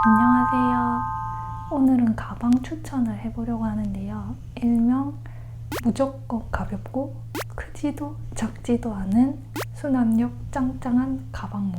안녕하세요. 오늘은 가방 추천을 해보려고 하는데요. 일명 무조건 가볍고 크지도 작지도 않은 수납력 짱짱한 가방모.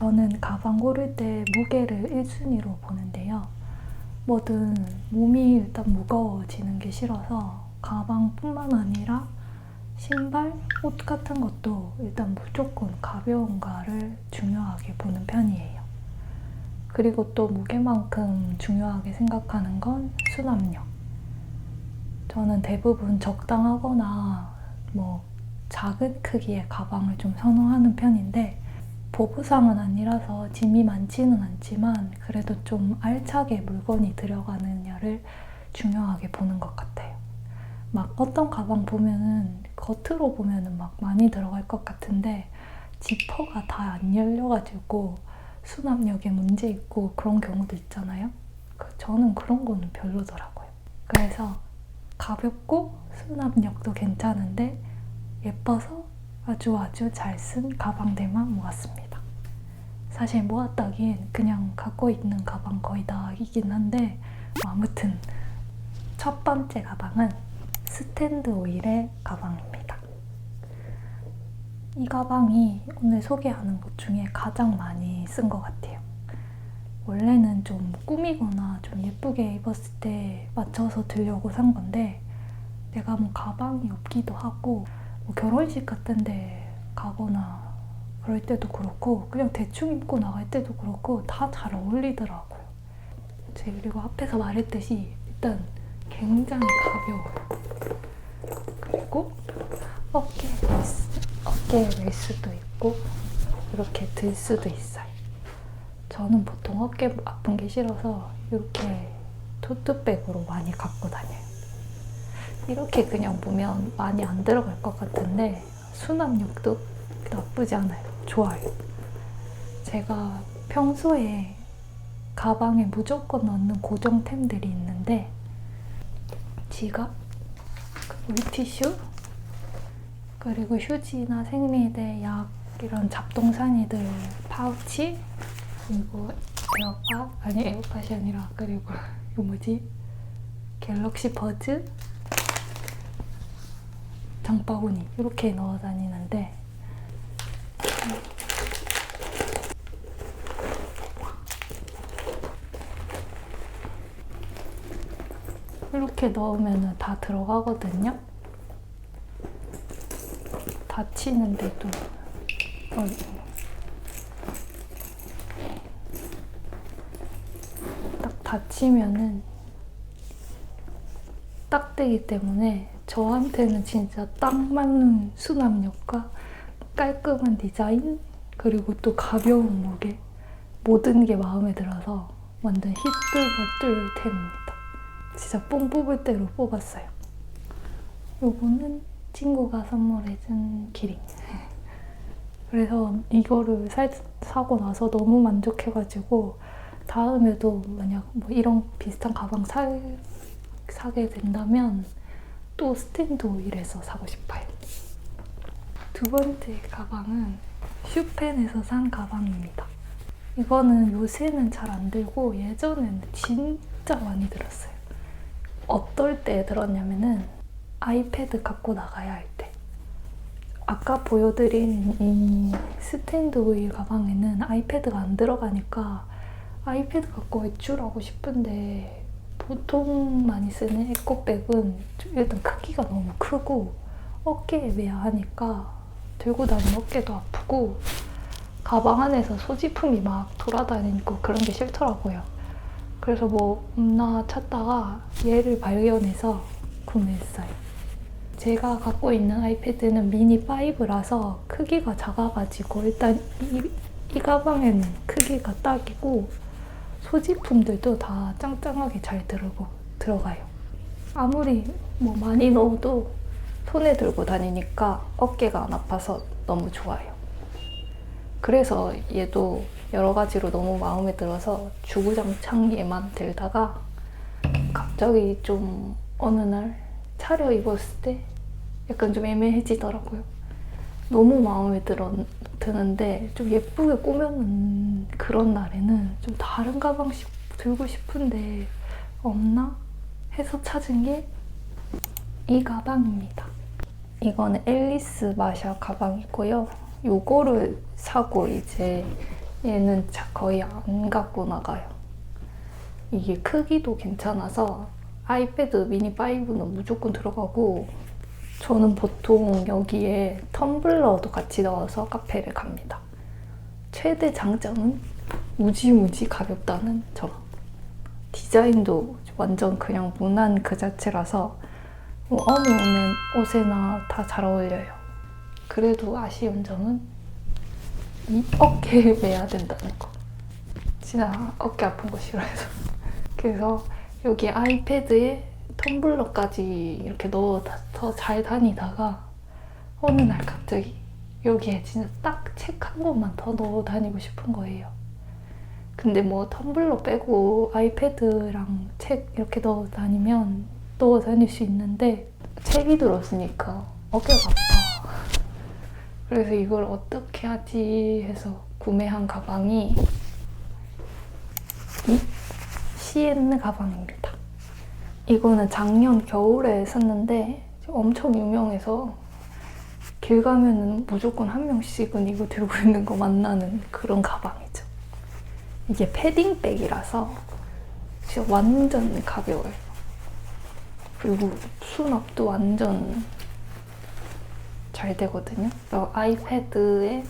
저는 가방 고를 때 무게를 1순위로 보는데요. 뭐든 몸이 일단 무거워지는 게 싫어서 가방뿐만 아니라 신발, 옷 같은 것도 일단 무조건 가벼운가를 중요하게 보는 편이에요. 그리고 또 무게만큼 중요하게 생각하는 건 수납력. 저는 대부분 적당하거나 뭐 작은 크기의 가방을 좀 선호하는 편인데 보부상은 아니라서 짐이 많지는 않지만 그래도 좀 알차게 물건이 들어가느냐를 중요하게 보는 것 같아요. 막 어떤 가방 보면은 겉으로 보면은 막 많이 들어갈 것 같은데 지퍼가 다 안 열려가지고 수납력에 문제 있고 그런 경우도 있잖아요. 그 저는 그런 거는 별로더라고요. 그래서 가볍고 수납력도 괜찮은데 예뻐서 아주 아주 잘 쓴 가방들만 모았습니다. 사실 모았다긴 그냥 갖고 있는 가방 거의 다이긴 한데 뭐 아무튼 첫 번째 가방은 스탠드 오일의 가방입니다. 이 가방이 오늘 소개하는 것 중에 가장 많이 쓴 것 같아요. 원래는 좀 꾸미거나 좀 예쁘게 입었을 때 맞춰서 들려고 산 건데 내가 뭐 가방이 없기도 하고 뭐 결혼식 같은 데 가거나 그럴 때도 그렇고 그냥 대충 입고 나갈 때도 그렇고 다 잘 어울리더라고요. 그리고 앞에서 말했듯이 일단 굉장히 가벼워요. 그리고 어깨 어깨 레이스도 있고 이렇게 들 수도 있어요. 저는 보통 어깨 아픈 게 싫어서 이렇게 토트백으로 많이 갖고 다녀요. 이렇게 그냥 보면 많이 안 들어갈 것 같은데 수납력도 나쁘지 않아요. 좋아요. 제가 평소에 가방에 무조건 넣는 고정템들이 있는데 지갑, 물티슈, 그리고 휴지나 생리대, 약 이런 잡동사니들 파우치 그리고 에어팟 아니 에어팟이 아니라 그리고 이거 뭐지? 갤럭시 버즈? 장바구니 이렇게 넣어 다니는데. 이렇게 넣으면 다 들어가거든요. 닫히는데도 어이구. 딱 닫히면은 딱 되기 때문에 저한테는 진짜 딱 맞는 수납력과 깔끔한 디자인 그리고 또 가벼운 무게 모든 게 마음에 들어서 완전 히뚤버뚤 템입니다. 진짜 뽕 뽑을 대로 뽑았어요. 요거는 친구가 선물해준 기링. 그래서 이거를 사, 사고 나서 너무 만족해가지고 다음에도 만약 뭐 이런 비슷한 가방 사, 사게 된다면 또 스탠드 오일에서 사고 싶어요. 두 번째 가방은 슈펜에서 산 가방입니다. 이거는 요새는 잘 안 들고 예전에는 진짜 많이 들었어요. 어떨 때 들었냐면은 아이패드 갖고 나가야 할 때. 아까 보여드린 이 스탠드 오일 가방에는 아이패드가 안 들어가니까 아이패드 갖고 외출하고 싶은데 보통 많이 쓰는 에코백은 일단 크기가 너무 크고 어깨에 매야 하니까 들고 다니면 어깨도 아프고 가방 안에서 소지품이 막 돌아다니고 그런 게 싫더라고요. 그래서 뭐 없나 찾다가 얘를 발견해서 구매했어요. 제가 갖고 있는 아이패드는 미니 5라서 크기가 작아가지고 일단 이, 이 가방에는 크기가 딱이고 소지품들도 다 짱짱하게 잘 들어고, 들어가요. 아무리 뭐 많이 넣어도 손에 들고 다니니까 어깨가 안 아파서 너무 좋아요. 그래서 얘도 여러 가지로 너무 마음에 들어서 주구장창 얘만 들다가 갑자기 좀 어느 날 차려 입었을 때 약간 좀 애매해지더라고요. 너무 마음에 들어, 드는데 좀 예쁘게 꾸며놓은 그런 날에는 좀 다른 가방 씩 들고 싶은데 없나 해서 찾은 게 이 가방입니다. 이거는 앨리스 마샤 가방이고요. 요거를 사고 이제 얘는 자- 거의 안 갖고 나가요. 이게 크기도 괜찮아서 아이패드 미니 5는 무조건 들어가고 저는 보통 여기에 텀블러도 같이 넣어서 카페를 갑니다. 최대 장점은 무지무지 가볍다는 점. 디자인도 완전 그냥 무난 그 자체라서 뭐 어느 옷에- 옷에나 다 잘 어울려요. 그래도 아쉬운 점은 이 어깨에 매야 된다는 거. 진짜 어깨 아픈 거 싫어해서. 그래서 여기 아이패드에 텀블러까지 이렇게 넣어 서잘 다니다가 어느 날 갑자기 여기에 진짜 딱 책 한 권만 더 넣어 다니고 싶은 거예요. 근데 뭐 텀블러 빼고 아이패드랑 책 이렇게 넣어 다니면 넣어 다닐 수 있는데 책이 들었으니까 어깨가 아파. 그래서 이걸 어떻게 하지 해서 구매한 가방이 이 시엔 가방입니다. 이거는 작년 겨울에 샀는데 엄청 유명해서 길 가면은 무조건 한 명씩은 이거 들고 있는 거 만나는 그런 가방이죠. 이게 패딩백이라서 진짜 완전 가벼워요. 그리고 수납도 완전 잘 되거든요. 그래서 아이패드에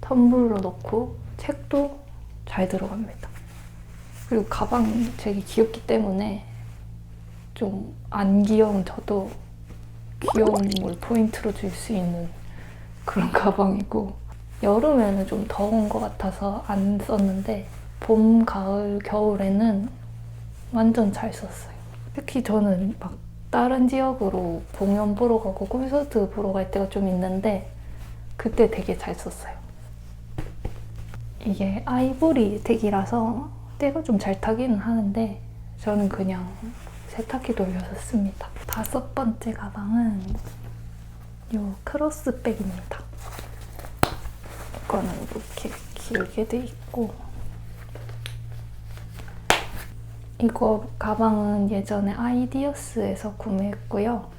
텀블러 넣고 책도 잘 들어갑니다. 그리고 가방이 되게 귀엽기 때문에 좀 안 귀여운 저도 귀여움을 포인트로 줄 수 있는 그런 가방이고 여름에는 좀 더운 것 같아서 안 썼는데 봄, 가을, 겨울에는 완전 잘 썼어요. 특히 저는 막 다른 지역으로 공연 보러 가고 콘서트 보러 갈 때가 좀 있는데 그때 되게 잘 썼어요. 이게 아이보리 텍이라서 때가 좀 잘 타기는 하는데 저는 그냥 세탁기 돌려서 씁니다. 다섯 번째 가방은 요 크로스백입니다. 이거는 이렇게 길게 돼 있고 이거 가방은 예전에 아이디어스에서 구매했고요.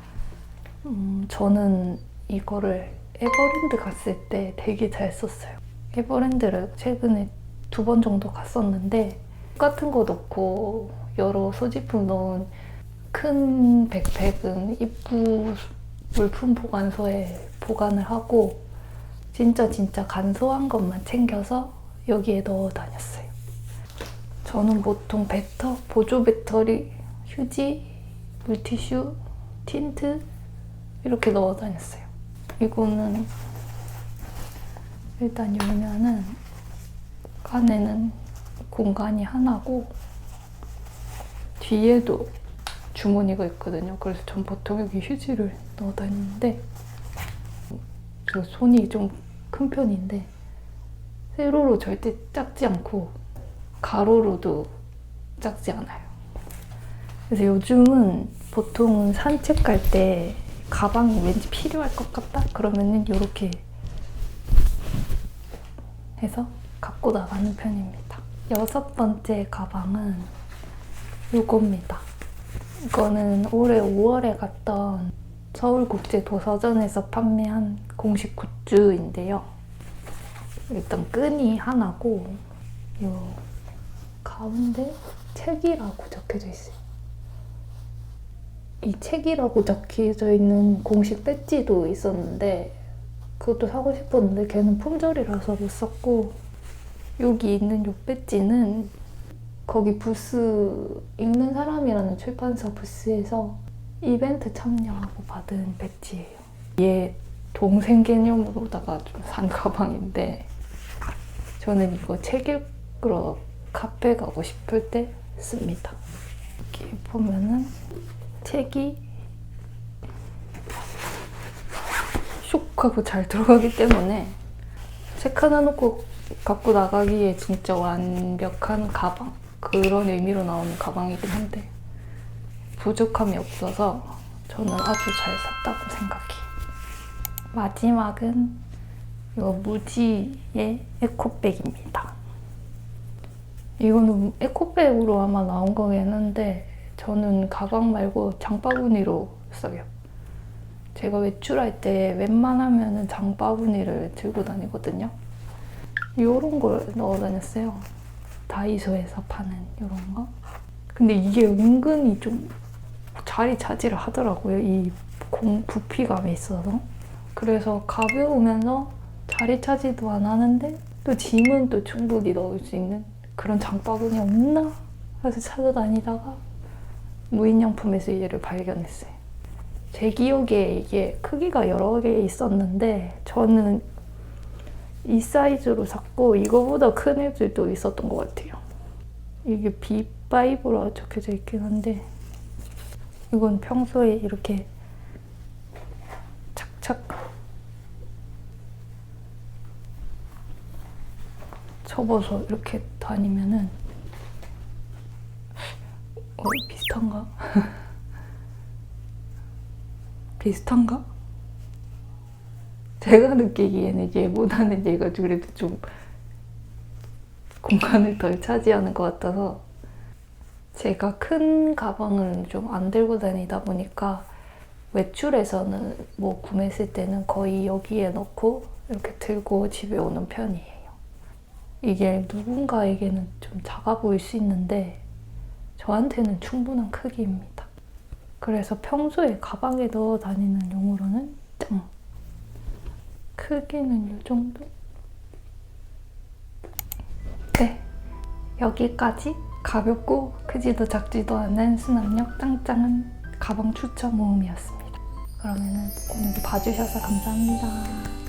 음, 저는 이거를 에버랜드 갔을 때 되게 잘 썼어요. 에버랜드를 최근에 두 번 정도 갔었는데 똑같은 거 넣고 여러 소지품 넣은 큰 백팩은 입구 물품 보관소에 보관을 하고 진짜 진짜 간소한 것만 챙겨서 여기에 넣어 다녔어요. 저는 보통 배터, 보조 배터리, 휴지, 물티슈, 틴트 이렇게 넣어 다녔어요. 이거는 일단 열면은 안에는 공간이 하나고 뒤에도 주머니가 있거든요. 그래서 전 보통 여기 휴지를 넣어 다니는데 저 손이 좀 큰 편인데 세로로 절대 작지 않고 가로로도 작지 않아요. 그래서 요즘은 보통은 산책 갈 때 가방이 왠지 필요할 것 같다? 그러면은 이렇게 해서 갖고 나가는 편입니다. 여섯 번째 가방은 이겁니다. 이거는 올해 5월에 갔던 서울국제도서전에서 판매한 공식 굿즈인데요. 일단 끈이 하나고 요 가운데 책이라고 적혀져 있어요. 이 책이라고 적혀져 있는 공식 배지도 있었는데 그것도 사고 싶었는데 걔는 품절이라서 못 샀고 여기 있는 요 배지는 거기 부스 읽는 사람이라는 출판사 부스에서 이벤트 참여하고 받은 배지예요. 얘 동생 개념으로다가 좀 산 가방인데 저는 이거 책 읽으러 카페 가고 싶을 때 씁니다. 이렇게 보면은 책이 슉 하고 잘 들어가기 때문에 책 하나 놓고 갖고 나가기에 진짜 완벽한 가방 그런 의미로 나오는 가방이긴 한데 부족함이 없어서 저는 아주 잘 샀다고 생각해요. 마지막은 이거 무지의 에코백입니다. 이거는 에코백으로 아마 나온 거긴 한데 저는 가방 말고 장바구니로 써요. 제가 외출할 때 웬만하면 장바구니를 들고 다니거든요. 이런 걸 넣어 다녔어요. 다이소에서 파는 이런 거. 근데 이게 은근히 좀 자리 차지를 하더라고요. 이 공, 부피감이 있어서. 그래서 가벼우면서 자리 차지도 안 하는데 또 짐은 또 충분히 넣을 수 있는 그런 장바구니 없나? 해서 찾아다니다가 무인양품에서 얘를 발견했어요. 제 기억에 이게 크기가 여러 개 있었는데 저는 이 사이즈로 샀고 이거보다 큰 애들도 있었던 것 같아요. 이게 B5로 적혀져 있긴 한데 이건 평소에 이렇게 착착 접어서 이렇게 다니면은 어 비슷한가? 비슷한가? 제가 느끼기에는 얘보다는 얘가 그래도 좀 공간을 덜 차지하는 것 같아서 제가 큰 가방을 좀안 들고 다니다 보니까 외출에서는 뭐 구매했을 때는 거의 여기에 넣고 이렇게 들고 집에 오는 편이에요. 이게 누군가에게는 좀 작아 보일 수 있는데 저한테는 충분한 크기입니다. 그래서 평소에 가방에 넣어 다니는 용으로는 짱! 크기는 이 정도? 네, 여기까지 가볍고 크지도 작지도 않은 수납력 짱짱한 가방 추천 모음이었습니다. 그러면은 오늘도 봐주셔서 감사합니다.